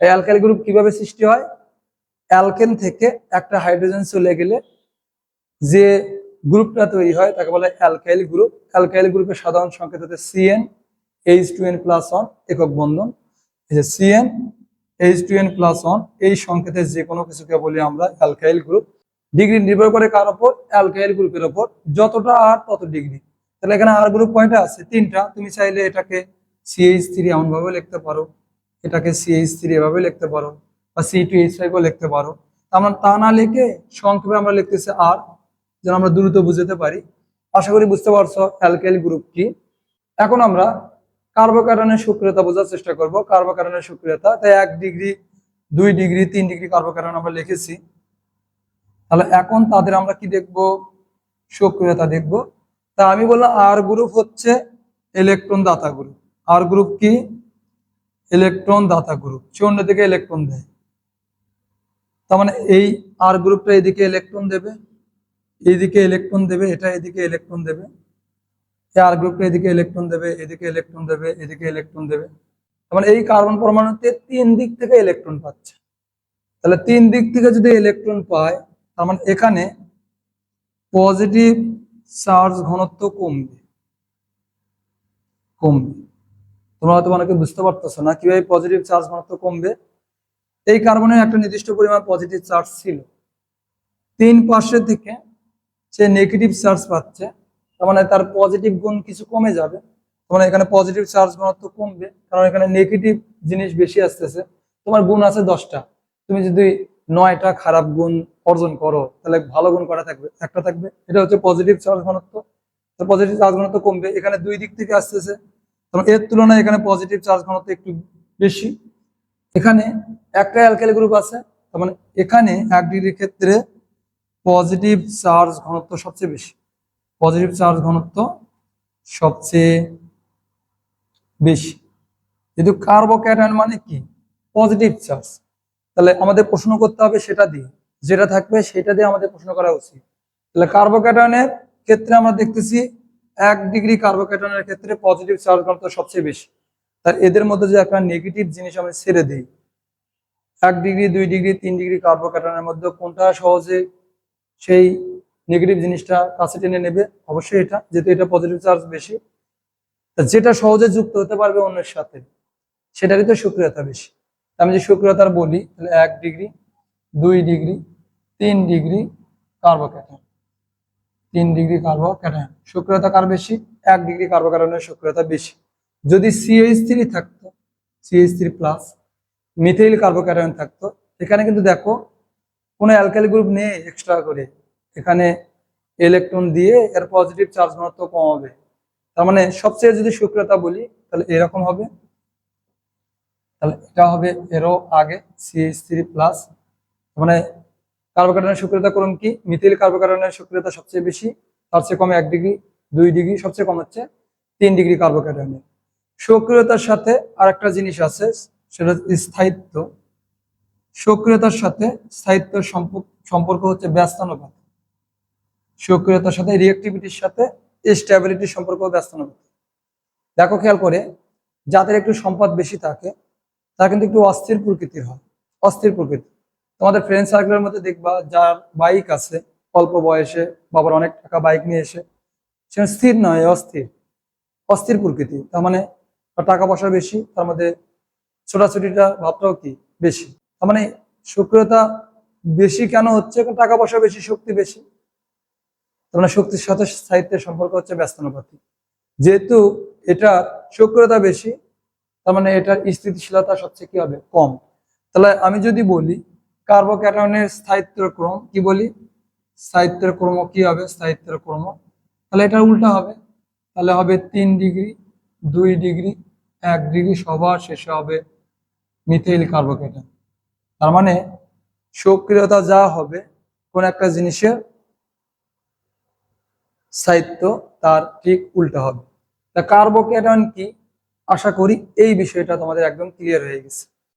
এই alkyl group কীভাবে সৃষ্টি হয়? অ্যালকেন থেকে একটা হাইড্রোজেন চলে গেলে যে গ্রুপটা তৈরি হয়, তাকে বলে অ্যালকাইল গ্রুপ অ্যালকাইল গ্রুপের সাধারণ সংকেত হচ্ছে C N H two N plus one একক বন্ধন। এই যে C N H two N plus one এই সংকেতের যে কোনো কিছুকে বলি আমরা অ্যালকাইল গ্রুপ ডিগ্রি নির্ভর করে কার ওপর? অ্যালকাইল গ্রুপের ওপর। যতটা আর তত ডিগ্রি তাহলে এখানে আর গ্রুপ কয়টা আছে। তিনটা। তুমি চাইলে এটাকে সিএইচ থ্রি এমনভাবে লিখতে পারো। এটাকে সিএইচ থ্রি এভাবে লিখতে পারো বা সি টু এইচ ফাইভও লিখতে পারো। আমরা তা না লিখে সংক্ষেপে আমরা লিখতেছি আর যেন আমরা দ্রুত বুঝতে পারি। আশা করি বুঝতে পারছ অ্যালকাইল গ্রুপ কি। এখন আমরা কার্বোকার্বনের সক্রিয়তা বোঝার চেষ্টা করব। কার্বোকার্বনের সক্রিয়তা, তাই এক ডিগ্রি, দুই ডিগ্রি, তিন ডিগ্রি কার্বোকার্বন আমরা লিখেছি। তাহলে এখন তাদের আমরা কি দেখব? সক্রিয়তা দেখব। তা আমি বললাম আর গ্রুপ হচ্ছে ইলেকট্রন দাতা গ্রুপ আর গ্রুপ কি? ইলেকট্রন দাতা গ্রুপ সে অন্য দিকে ইলেকট্রন দেয়। তার মানে এই আর গ্রুপটা এদিকে ইলেকট্রন দেবে, এইদিকে ইলেকট্রন দেবে, এটা এদিকে ইলেকট্রন দেবে আর গ্রুপটা এদিকে ইলেকট্রন দেবে এদিকে ইলেকট্রন দেবে এদিকে ইলেকট্রন দেবে। তার মানে এই কার্বন পরমাণুতে তিন দিক থেকে ইলেকট্রন পাচ্ছে। তাহলে তিন দিক থেকে যদি ইলেকট্রন পায়, তার মানে এখানে পজিটিভ চার্জ ঘনত্ব কমবে। কমবে। তোমরা হয়তো অনেকে বুঝতে পারতেছো না, কীভাবে পজিটিভ চার্জ ঘনত্ব কমবে? এই কার্বনের একটা নির্দিষ্ট পরিমাণ পজিটিভ চার্জ ছিল। তিন পাশে থেকে সে নেগেটিভ চার্জ পাচ্ছে, তার মানে তার পজিটিভ গুণ কিছু কমে যাবে। তার মানে এখানে পজিটিভ চার্জ ঘনত্ব কমবে, কারণ এখানে নেগেটিভ জিনিস বেশি আসতেছে। তোমার গুণ আছে দশটা। তুমি যদি নয়টা খারাপ গুণ অর্জন করো, তাহলে ভালো গুণ করা থাকবে? একটা থাকবে। এটা হচ্ছে পজিটিভ চার্জ ঘনত্ব তো পজিটিভ চার্জ ঘনত্ব কমবে। এখানে দুই দিক থেকে আসতেছে এর তুলনায় এখানে পজিটিভ চার্জ ঘনত্ব একটু বেশি। এখানে একটা অ্যালকাইল গ্রুপ আছে, তার মানে এখানে এক ডিগ্রির ক্ষেত্রে পজিটিভ চার্জ ঘনত্ব সবচেয়ে বেশি। পজিটিভ চার্জ ঘনত্ব সবচেয়ে বেশি। কিন্তু কার্বোক্যাটায়ন মানে কি? পজিটিভ চার্জ তাহলে আমাদের প্রশ্ন করতে হবে সেটা দিয়ে। যেটা থাকবে সেটা দিয়ে আমাদের প্রশ্ন করা উচিত। তাহলে কার্বোক্যাটায়নের ক্ষেত্রে আমরা দেখতেছি এক ডিগ্রি কার্বোকেটনের ক্ষেত্রে পজিটিভ চার্জ ঘনত্ব সবচেয়ে বেশি। তার এদের মধ্যে যে একটা নেগেটিভ জিনিস আমরা ছেড়ে দিই, এক ডিগ্রি দুই ডিগ্রি তিন ডিগ্রি কার্বোকেটনের মধ্যে কোনটা সহজে সেই নেগেটিভ জিনিসটা কাছে টেনে নেবে? অবশ্যই এটা, যেহেতু এটা পজিটিভ চার্জ বেশি। যেটা সহজে যুক্ত হতে পারবে অন্যের সাথে, সেটারই তো সক্রিয়তা বেশি। আমি যে সক্রিয়তার বলি, তাহলে এক ডিগ্রি দুই ডিগ্রি তিন ডিগ্রি কার্বোক্যাটায়ন তিন ডিগ্রি কার্বোক্যাটায়ন সক্রিয়তা কার বেশি? এক ডিগ্রি কার্বোক্যাটায়নের সক্রিয়তা বেশি। যদি সিএইচ থ্রি থাকতো C H three plus methyl carbocation থাকতো, এখানে কিন্তু দেখো, কোনো অ্যালকাইল গ্রুপ নেই এক্সট্রা করে। এখানে ইলেকট্রন দিয়ে এর পজিটিভ চার্জ ঘনত্ব কমাবে তার মানে সবচেয়ে যদি সক্রিয়তা বলি, তাহলে এরকম হবে। তাহলে এটা হবে এরও আগে সিএইচ থ্রি প্লাস মানে কার্বোকার্বনের সক্রিয়তা ক্রম কি? মিথিল কার্বোকার্বনের সক্রিয়তা সবচেয়ে বেশি, তার চেয়ে কমে এক ডিগ্রি, দুই ডিগ্রি, সবচেয়ে কম হচ্ছে তিন ডিগ্রি কার্বোকার্বনের সক্রিয়তার সাথে আরেকটা জিনিস আছে, সেটা স্থায়িত্ব। সক্রিয়তার সাথে স্থায়িত্ব সম্পর্ক হচ্ছে ব্যস্তানুপাত। সক্রিয়তার সাথে রিয়েক্টিভিটির সাথে স্টেবিলিটির সম্পর্ক ব্যস্তানুপাত। দেখো খেয়াল করে, যাদের একটু সম্পদ বেশি থাকে, তারা কিন্তু একটু অস্থির প্রকৃতির হয়, অস্থির প্রকৃতি। তোমাদের ফ্রেন্ড সার্কেলের মধ্যে দেখবা যার বাইক আছে, অল্প বয়সে, বাবার অনেক টাকা বাইক নিয়ে এসে, সে স্থির নয়, অস্থির। অস্থির প্রকৃতি। তার মানে টাকা পয়সা বেশি, তার মধ্যে ছোটাছুটিটা ভাবটাও কি? বেশি। তার মানে সক্রিয়তা বেশি কেন হচ্ছে? টাকা পয়সা বেশি, শক্তি বেশি। তার মানে শক্তির সাথে সাহিত্যের সম্পর্ক হচ্ছে ব্যস্তানুপাতি যেহেতু এটা সক্রিয়তা বেশি, তার মানে এটার স্থিতিশীলতা সবচেয়ে কি হবে? কম। তাহলে আমি যদি বলি কার্বোক্যাটায়নের স্থায়িত্বের ক্রম কি বলি? স্থায়িত্বের ক্রম কি হবে? স্থায়িত্বের ক্রম তাহলে এটা উল্টা হবে। তাহলে হবে তিন ডিগ্রি, দুই ডিগ্রি, এক ডিগ্রি সবার শেষে হবে মিথেইল কার্বোক্যাটায়ন তার মানে সক্রিয়তা যা হবে কোন একটা জিনিসের স্থায়িত্ব তার ঠিক উল্টা হবে। তা কার্বোক্যাটায়ন কি? আশা করি এই বিষয়টা তোমাদের একদম ক্লিয়ার হয়ে গেছে।